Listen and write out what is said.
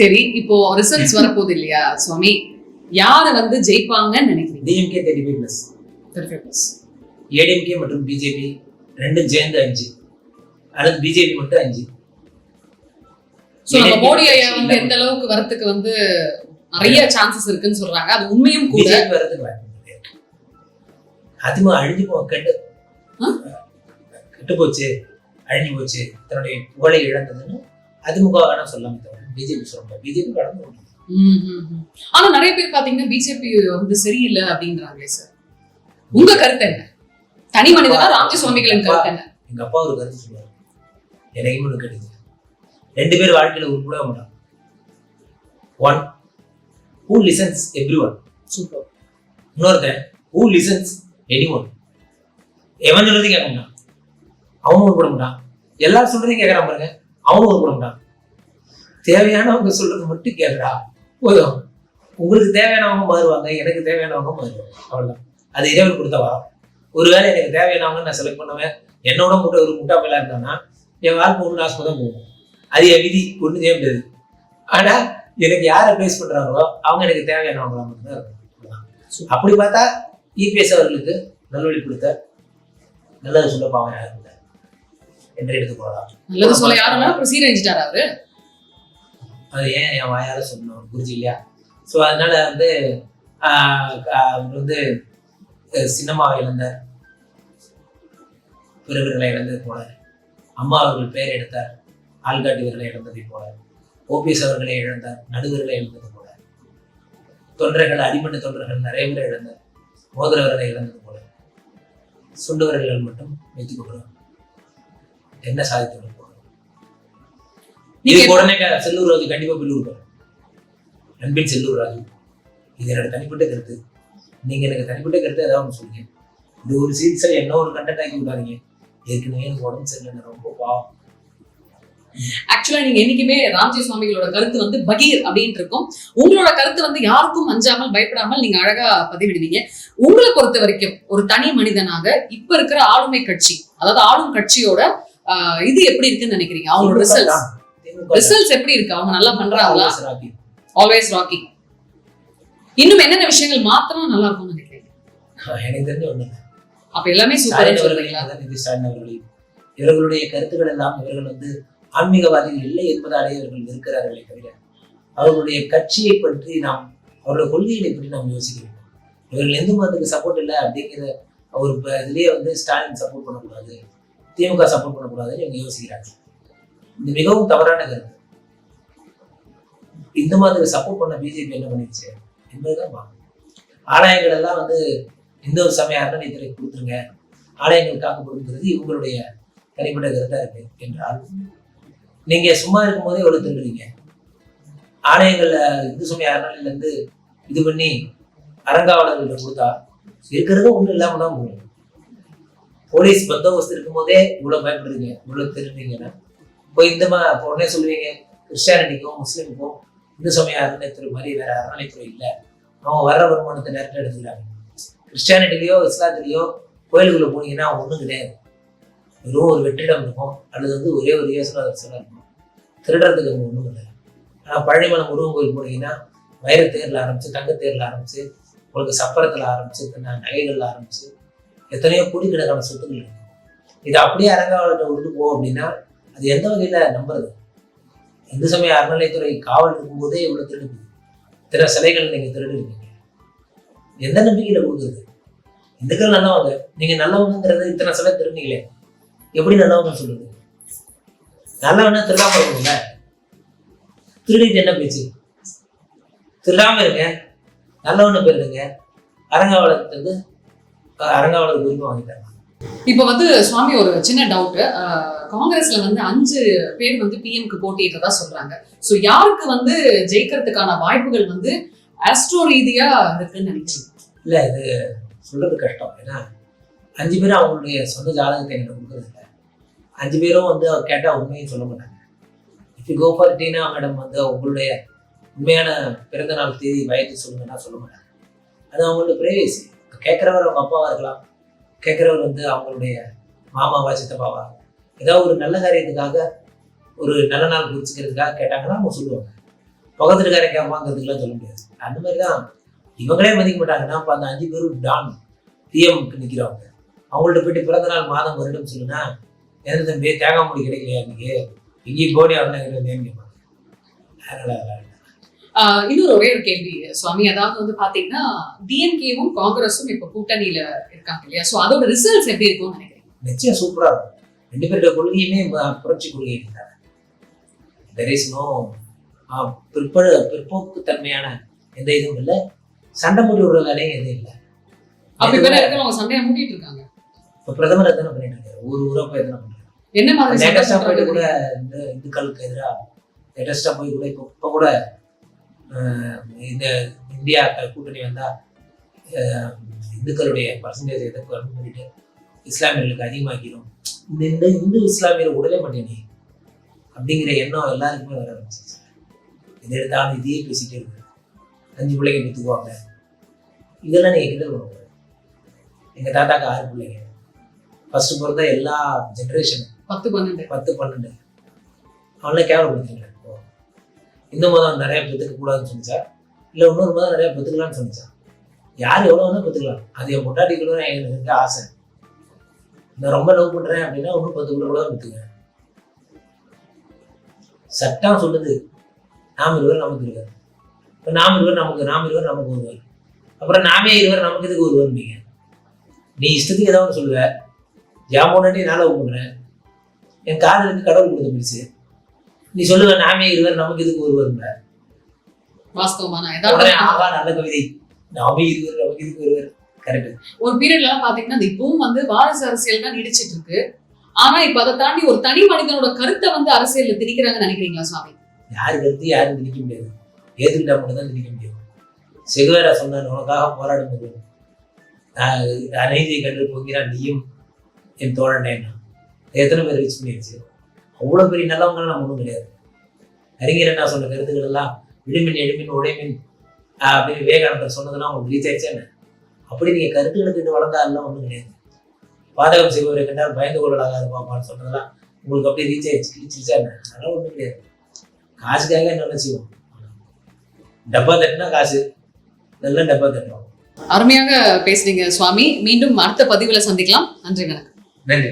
சரி இப்போ ரிசல்ட்ஸ் வரப்போகுது இல்லையா சுவாமி? யாரு வந்து ஜெயிப்பாங்கன்னு நினைக்கிறீங்க? DMK thirty five plus thirty plus ADMK மற்றும் பிஜேபி ரெண்டும் சேர்ந்து அஞ்சு அல்லது பிஜேபி மட்டும் அஞ்சு நம்ம மோடி ஐயா வந்து. எந்த அளவுக்கு வரத்துக்கு வந்து நிறைய சான்சஸ் இருக்குன்னு சொல்றாங்க. அது உண்மையும் கூட பிஜேபி வர்றதுக்கு வாய்ப்பு அழிஞ்சு போ கெட்டு? கெட்டு போச்சு அழிஞ்சு போச்சு. தன்னுடைய புகழை இழந்ததுன்னு அதிமுக வேணா சொல்லாம தவிர பிஜேபி சொல்ல பிஜேபி கடந்து ம். ஆனா நிறைய பேர் பாத்தீங்கன்னா பிஜேபி வந்து சரியில்லை அப்படின்றாங்களே சார் உங்க கருத்து என்ன? தனி மனிதனா ராம்ஜி சுவாமிகளின் கருத்து என்ன? எங்க அப்பா ஒரு கருத்து சொல்லுவார் எனக்கும் ஒன்று கேட்டுங்க ரெண்டு பேர் வாழ்க்கையில உருப்படவே மாட்டாங்க. One who listens everyone super இன்னொருத்தன் ஹூ லிசன்ஸ் எனி ஒன் எவன் சொல்றதையும் கேட்க மாட்டான். அவனும் உருப்பட மாட்டான். எல்லாரும் சொல்றதையும் கேட்கறான் பாருங்க. அவனும் உருப்பட மாட்டான். தேவையானவங்க சொல்றது மட்டும் கேட்கறா போதும். உங்களுக்கு தேவையானவங்க மாறுவாங்க எனக்கு தேவையானவங்க மாறுவாங்க. அவ்வளோதான் அது இறைவன் கொடுத்த வரம் ஒருவேளை எனக்கு தேவையானவங்க நான் செலக்ட் பண்ணுவேன். என்னோட முட்டை ஒரு முட்டா பையலா என் வாழ்க்கை ஒன்று நாசமாக தான் போகும். அது என் விதி ஒன்றும் செய்ய முடியாது. ஆனா எனக்கு யாரை பேஸ் பண்றாங்களோ அவங்க எனக்கு தேவையானவங்களா மட்டும்தான் அப்படி பார்த்தா இபிஎஸ் அவர்களுக்கு நல்வழி கொடுத்த நல்லது சொல்ல பாவம் யாரும் இல்லை. என்று எடுத்துக்கொள்ளலாம் நல்லது சொல்ல யாருன்னா அப்புறம் அவரு? அது ஏன் என் வாயால சொல்லணும்? குருஜி இல்லையா? ஸோ அதனால வந்து அவர் வந்து சின்னம்மாவை இழந்தார். பிறவர்களை இழந்தது போல. அம்மா அவர்கள் பெயர் எடுத்தார். ஆள்காட்டியவர்களை இழந்ததை போல. ஓபிஎஸ் அவர்களை இழந்தார். நடுவர்களை இழந்தது போல. தொண்டர்கள் அடிமட்ட தொண்டர்கள் நிறைய பேர் இழந்தார். மோதிரவர்களை இழந்தது போல. சுண்டவர்கள் மட்டும் வைத்துக் கொள்கிறோம். என்ன சாதித்து நீங்க உடனே செல்லூர் ராஜு கண்டிப்பா பில் அன்பின் செல்லூர் ராஜு. இது என்னோட தனிப்பட்ட கருத்து. நீங்க எனக்கு தனிப்பட்ட கருத்து ஏதாவது சொல்லுங்க. இது ஒரு சீரியஸா என்ன ஒரு கண்டென்ட் ஆக்கி விடாதீங்க ஏற்கனவே எனக்கு உடம்பு சரியில்லை ரொம்ப பாவம். ஆக்சுவலா நீங்க என்னைக்குமே ராம்ஜி சுவாமிகளோட கருத்து வந்து பகீர் அப்படின்ட்டு இருக்கும். உங்களோட கருத்து வந்து யாருக்கும் அஞ்சாமல் பயப்படாமல் நீங்க அழகா பதிவிடுவீங்க. உங்களை பொறுத்த வரைக்கும் ஒரு தனி மனிதனாக இப்ப இருக்கிற ஆளுமை கட்சி அதாவது ஆளும் கட்சியோட இது எப்படி இருக்குன்னு நினைக்கிறீங்க? அவங்களோட திமுக ரிசல்ட்ஸ் எப்படி இருக்கு? அவங்க நல்லா பண்றாங்களா. ஆல்வேஸ் ராக்கிங் இன்னும் என்னென்ன விஷயங்கள் மாத்திரம் நல்லா இருக்கும்னு நினைக்கிறீங்க? எனக்கு தெரிஞ்ச ஒண்ணு. அப்ப எல்லாமே சூப்பர் அவர்களையும் இவர்களுடைய கருத்துக்கள் எல்லாம் இவர்கள் வந்து ஆன்மீகவாதிகள் இல்லை என்பதாலே இவர்கள் இருக்கிறார்களே தவிர அவர்களுடைய கட்சியை பற்றி நாம் அவருடைய கொள்கைகளை பற்றி நாம் யோசிக்க வேண்டும் இவர்கள் எந்த மதத்துக்கு சப்போர்ட் இல்லை அப்படிங்கிற ஒரு இதுலயே வந்து ஸ்டாலின் சப்போர்ட் பண்ணக்கூடாது. திமுக சப்போர்ட் பண்ணக்கூடாதுன்னு இவங்க யோசிக்கிறாங்க. இது மிகவும் தவறான கருத்து. இந்த மாதிரி சப்போர்ட் பண்ண பிஜேபி என்ன பண்ணிடுச்சு? என்பதுதான் ஆலயங்கள் எல்லாம் வந்து இந்து சமய அறநிலையத்துறை கொடுத்துருங்க. ஆலயங்கள் காக்கப்படுங்கிறது இவங்களுடைய தனிப்பட்ட கருத்தா இருக்கு என்றால் நீங்க சும்மா இருக்கும் போதே எவ்வளவு திருடுறீங்க? ஆலயங்கள்ல இந்து சமய அறநிலையில இருந்து இது பண்ணி அறங்காவலர்கள்ட்ட கொடுத்தா இருக்கிறது ஒண்ணும் இல்லாம தான் போகும். போலீஸ் பந்தோபஸ்து இருக்கும் போதே இவ்வளவு பயப்படுறீங்க இவ்வளவு திருடுறீங்கன்னா இப்போ இந்த மா இப்போ உடனே சொல்லுவீங்க கிறிஸ்டியானிட்டிக்கும் முஸ்லீமுக்கும் இந்து சமய அறநிலையத்துறை மாதிரி வேற அறநிலைத்துறை இல்லை. அவங்க வர்ற வருமானத்தை டேரக்டா எடுத்துக்கிறாங்க கிறிஸ்டியானிட்டிலையோ இஸ்லாத்துலேயோ கோயிலுக்குள்ளே போனீங்கன்னா ஒன்றும் கிடையாது. வெறும் ஒரு வெற்றிடம் இருக்கும். அல்லது வந்து ஒரே ஒரு யோசனை தரிசனம் இருக்கும். திருடுறதுக்கு அங்கே ஒன்றும் இல்லை. ஆனால் பழனிமலை முருகன் கோயில் போனீங்கன்னா வைரத்தேரில் ஆரம்பிச்சு தங்கத்தேரில் ஆரம்பிச்சு உங்களுக்கு சப்பரத்தில் ஆரம்பிச்சு நகைகளில் ஆரம்பிச்சு எத்தனையோ கோடிக்கணக்கான சொத்துக்கள் இருக்கும் இது அப்படியே அரங்காவலத்தை விட்டு போகும் அப்படின்னா அது எந்த வகையில நம்புறது? இந்து சமய அறநிலையத்துறை காவல் இருக்கும்போதே இவ்வளோ திருடுது? திற சிலைகள் நீங்க திருடுறீங்க எந்த நம்பிக்கையில கொடுக்குறது? இந்துக்கள் நல்லவங்க? நீங்க நல்லவங்கிறது இத்தனை சிலை திருடுனீங்களே. எப்படி நல்லவங்க சொல்லுது நல்லவனா திருடாம இருக்கணும்ல. திருடிட்டு என்ன பேச்சு? திருடாம இருங்க. நல்லவனு போயிருங்க அரங்காவலத்துக்கு அரங்காவளத்துக்கு உரிமை வாங்கிட்டாங்க இப்போ வந்து சுவாமி ஒரு சின்ன டவுட் காங்கிரஸ்ல வந்து அஞ்சு பேர் வந்து பிஎம்க்கு போட்டியிட்டதா சொல்றாங்க. ஸோ யாருக்கு வந்து ஜெயிக்கிறதுக்கான வாய்ப்புகள் வந்து ஆஸ்ட்ரோ ரீதியா இருக்குன்னு நினைக்கிறீங்க? இல்ல இது சொல்றது கஷ்டம். ஏன்னா அஞ்சு பேரும் அவங்களுடைய சொந்த ஜாதகத்தை என்கிட்ட கொடுக்கறது அஞ்சு பேரும் வந்து அவர் கேட்டால் உண்மையும் சொல்ல மாட்டாங்க. இப்போ கோபால் டீனா மேடம் வந்து உங்களுடைய உண்மையான பிறந்த நாள் தேதி வயது சொல்லுங்கன்னா சொல்ல மாட்டாங்க அது அவங்களோட பிரைவேசி கேட்குறவர் அவங்க அப்பாவாக இருக்கலாம். கேட்குறவர் வந்து அவங்களுடைய மாமாவா சித்தப்பாவா? ஏதாவது ஒரு நல்ல காரியத்துக்காக ஒரு நல்ல நாள் குறிச்சிக்கிறதுக்காக கேட்டாங்கன்னா அவங்க சொல்லுவாங்க. பக்கத்துல இருக்காரன் சொல்ல முடியாது. அந்த மாதிரி தான் இவங்களே மதிக்க மாட்டாங்கன்னா இப்போ அந்த அஞ்சு பேரும் டான் பிஎம்க்கு நிற்கிறவங்க அவங்கள்ட்ட போயிட்டு பிறந்த நாள் மாதம் வருடம் சொல்லுனா எந்த தம்பி தேங்காய் மூடி கிடைக்கலையா இன்னைக்கு? எங்கேயும் போடி அவனை வந்தேன்னு கேட்பாங்க அதனால. இன்னொரு ஒரே ஒரு கேள்வி சுவாமி. அதாவது வந்து பாத்தீங்கன்னா டிஎம்கேவும் காங்கிரஸும் இப்ப கூட்டணியில இருக்காங்க இல்லையா? சோ அதோட ரிசல்ட்ஸ் எப்படி இருக்கும்னு நினைக்கிறேன் நிச்சயம் சூப்பரா இருக்கும். ரெண்டு பேருடைய கொள்கையுமே புரட்சி கொள்கை தானே தெர் இஸ் நோ பிற்ப பிற்போக்கு தன்மையான எந்த இதுவும் இல்லை. சண்டை போட்டு விடுற வேலையும் எதுவும் இல்லை. அப்படி பேர் இருக்கிறவங்க சண்டையா மூட்டிட்டு இருக்காங்க. இப்போ பிரதமர் எத்தனை பண்ணிட்டு இருக்காரு. ஊர் ஊரா போய் எத்தனை பண்றாரு. என்ன மாதிரி லேட்டஸ்டா போயிட்டு கூட? இந்த இந்துக்களுக்கு எதிராக லேட்டஸ்டா போய் கூட இப்போ இப்போ கூட இந்த இந்தியா கூட்டணி வந்தா அஹ், இந்துக்களுடைய பர்சன்டேஜ் எதை கம்மி பண்ணிட்டு இஸ்லாமியர்களுக்கு அதிகமாக்கிடும் இந்த இந்த இஸ்லாமியரை விடவே மாட்டேன். அப்படிங்கிற எண்ணம் எல்லாருக்குமே வர ஆரம்பிச்சிச்சு எது எடுத்தாலும் இதையே பேசிட்டே இருக்கு அஞ்சு பிள்ளைங்க பெற்றுக்குவாங்க இதெல்லாம் நீங்க கிண்டல் பண்ணக்கூடாது எங்க தாத்தாக்கு ஆறு பிள்ளைங்க. ஃபர்ஸ்ட் பிறந்த எல்லா ஜென்ரேஷனும் பத்து பன்னெண்டு. பத்து பன்னெண்டு. அவங்கள கேவலப்படுத்துறீங்க இப்போ இந்த மதம் நிறைய பெற்றுக்க கூடாதுன்னு சொன்னிச்சா? இல்லை இன்னொரு மதம் நிறைய பெற்றுக்கலாம்னு சொன்னிச்சா? யார் எவ்வளோ வேணா பெற்றுக்கலாம் அது என் பொட்டாட்டிக்கணும் எனக்கு ஆசை. நான் ரொம்ப லவ் பண்ணுறேன் அப்படின்னா இன்னும் பத்து கூட கூட பெற்றுக்கேன் சட்டம் சொல்லுது. நாம் இருவர் நமக்கு இருவர் இப்போ நாம் இருவர் நமக்கு நாம் இருவர் நமக்கு ஒருவர். அப்புறம் நாமே இருவர் நமக்கு எதுக்கு ஒருவர் நீங்க நீ இஷ்டத்துக்கு ஏதாவது சொல்லுவ. ஜாமோனே நான் லவ் பண்ணுறேன் என் காதலுக்கு கடவுள் கொடுத்த பரிசு. நீ சொல்லுவ நாமே இருவர் நமக்கு இதுக்கு ஒருவர் வாஸ்தவமான ஏதாவது ஆகா நல்ல கவிதை. நாமே இருவர் நமக்கு இதுக்கு ஒருவர்? கரெக்ட் ஒரு பீரியட்ல பாத்தீங்கன்னா இப்பவும் வந்து வாரிசு அரசியல் தான் நீடிச்சிட்டு இருக்கு. ஆனா இப்ப அதை தாண்டி ஒரு தனி மனிதனோட கருத்தை வந்து அரசியல்ல திணிக்கிறாங்கன்னு நினைக்கிறீங்களா சுவாமி யாரு கருத்து யாரும் திணிக்க முடியாது. ஏத்துக்கிட்டா மட்டும் தான் திணிக்க முடியும். செகுவேரா சொன்னார் உனக்காக போராடும் போது அநீதியை கண்டு போகிறான் நீயும் என் தோழனேன்னா. எத்தனை பேர் ரீச் பண்ணிடுச்சு அவ்வளோ பெரிய நல்லவங்க நம்ம ஒன்றும் கிடையாது. அறிஞர் என்ன சொன்ன கருத்துக்கள் எல்லாம் விடுமின் எழுமின் உடைமின் அப்படின்னு விவேகானந்தர் சொன்னதெல்லாம் உங்களுக்கு ரீச் என்ன? அப்படி நீங்க கருத்துக்களை கேட்டு வளர்ந்தா எல்லாம் ஒன்றும் கிடையாது. பாதகம் செய்பவரை கண்டால் பயந்து கொள்ளலாகாது பாப்பான்னு சொன்னதெல்லாம் உங்களுக்கு அப்படியே ரீச் ஆயிடுச்சு கிழிச்சிருச்சா என்ன? அதெல்லாம் ஒன்றும் கிடையாது. காசுக்காக என்ன செய்வோம். டப்பா தட்டினா காசு. நல்லா டப்பா தட்டுவோம் அருமையாக பேசுறீங்க சுவாமி. மீண்டும் அடுத்த பதிவுல சந்திக்கலாம். நன்றி வணக்கம். நன்றி.